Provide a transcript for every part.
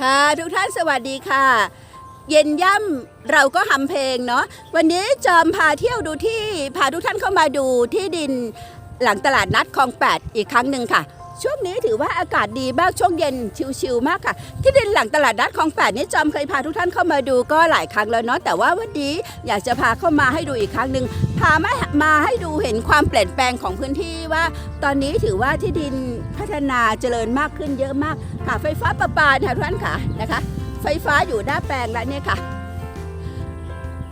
ค่ะทุกท่านสวัสดีค่ะ เย็นย่ำเราก็ทำเพลงเนาะวันนี้จอมพาเที่ยวดูที่พาทุกท่านเข้ามาดูที่ดินหลังตลาดนัดคลองแปดอีกครั้งหนึ่งค่ะ ช่วงนี้ถือว่าอากาศดีมากช่วงเย็นชิลๆมากค่ะ ที่ดินหลังตลาดนัดคลองแปดนี่จอมเคยพาทุกท่านเข้ามาดูก็หลายครั้งแล้วเนาะแต่ว่าวันนี้อยากจะพาเข้ามาให้ดูอีกครั้งหนึ่งพามามาให้ดูเห็นความเปลี่ยนแปลงของพื้นที่ว่า ตอนนี้ถือว่าที่ดินพัฒนาเจริญมากขึ้นเยอะมากค่ะไฟฟ้าประปาเนี่ยทุกท่านค่ะนะคะ ไฟฟ้าอยู่หน้าแปลงแล้วเนี่ยค่ะ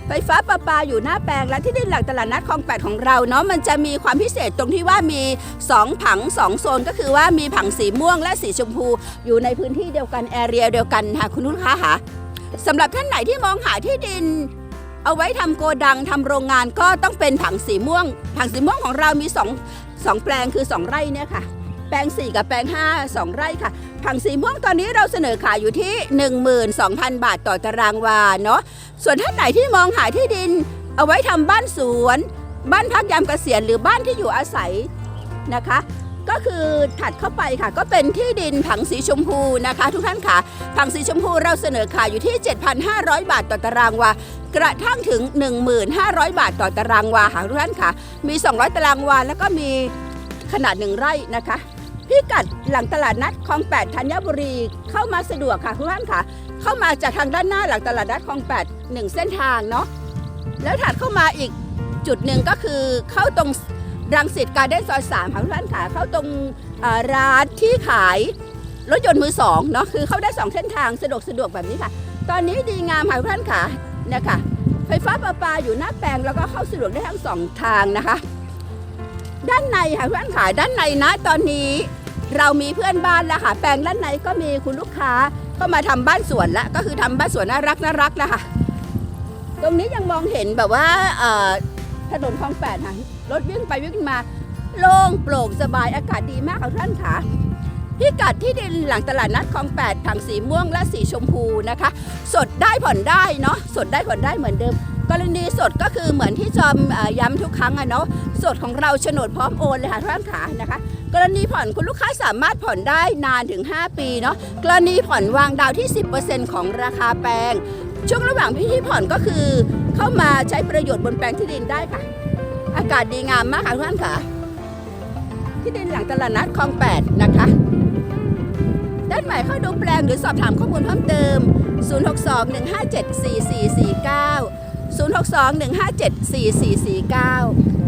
ไฟฟ้าประปาอยู่หน้าแปลงแล้วที่ดินหลักตลาดนัดคลองแปดของเราเนาะมันจะมีความพิเศษตรงที่ว่ามี 2 ผัง 2 โซนก็คือว่ามีผังสีม่วงและสีชมพู อยู่ในพื้นที่เดียวกันแอเรียเดียวกันค่ะคุณลูกค้าค่ะสำหรับท่านไหนที่มองหาที่ดิน เอาไว้ทำโกดังทำโรงงานก็ต้องเป็นผังสีม่วง ผังสีม่วงของเรามี2งแปลงคือ 2 ไร่เนี่ยค่ะ แปลง 4 กับแปลง 5 2 ไร่ค่ะ ผังสีม่วงตอนนี้เราเสนอขายอยู่ที่ 12,000 บาทต่อตารางวาเนาะส่วนท่านไหนที่มองหาที่ดิน เอาไว้ทำบ้านสวน บ้านพักยามเกษียณหรือบ้านที่อยู่อาศัยนะคะ ก็คือถัดเข้าไปค่ะ ก็เป็นที่ดินผังสีชมพูนะคะ ทุกท่านค่ะ ผังสีชมพูเราเสนอขายอยู่ที่ 7,500 บาทต่อตารางวากระทั่งถึง 1,500 บาทต่อตารางวาค่ะทุกท่านค่ะ มี 200 ตารางวาแล้วก็มีขนาดหนึ่งไร่นะคะ พิกัดหลังตลาดนัดคลองแปดธัญบุรีเข้ามาสะดวกค่ะทุกท่านค่ะ เข้ามาจากทางด้านหน้าหลังตลาดนัดคลองแปดหนึ่งเส้นทางเนาะแล้วถัดเข้ามาอีกจุดหนึ่งก็คือเข้าตรงรังสิตการ์เด้นซอยสามค่ะทุกท่านค่ะเข้าตรงร้านที่ขายรถยนต์มือสองเนาะคือเข้าได้สองเส้นทางสะดวกสะดวกแบบนี้ค่ะ ตอนนี้ดีงามค่ะทุกท่านค่ะเนี่ยค่ะไฟฟ้าประปาอยู่หน้าแปลงแล้วก็เข้าสะดวกได้ทั้งสองทางนะคะ ด้านในค่ะเพื่อนขาด้านในนะตอนนี้ เรามีเพื่อนบ้านแล้วค่ะแปลงด้านในก็มีคุณลูกค้าก็มาทำบ้านสวนแล้วก็คือทำบ้านสวนน่ารักน่ารักแล้วค่ะ ตรงนี้ยังมองเห็นแบบว่าถนนคลองแปดค่ะรถวิ่งไปวิ่งมาโล่งโปร่งสบายอากาศดีมากค่ะท่านค่ะ พิกัดที่ดินหลังตลาดนัดคลองแปดถังสีม่วงและสีชมพูนะคะ สดได้ผ่อนได้เนาะสดได้ผ่อนได้เหมือนเดิม กรณีสดก็คือเหมือนที่จอมย้ำทุกครั้งอะเนาะสดของเราโฉนดพร้อมโอนเลยค่ะท่านขานะคะ กรณีผ่อนคุณลูกค้าสามารถผ่อนได้นานถึง 5 ปีเนาะกรณีผ่อนวางดาวที่ 10%ของราคาแปลง ช่วงระหว่างที่ผ่อนก็คือเข้ามาใช้ประโยชน์บนแปลงที่ดินได้ค่ะ อากาศดีงามมากค่ะท่านค่ะที่ดินหลังตลาดนัดคลองแปดนะคะ ด้านหมายเข้าดูแปลงหรือสอบถามข้อมูลเพิ่มเติม 062 157 4449 062 157 4449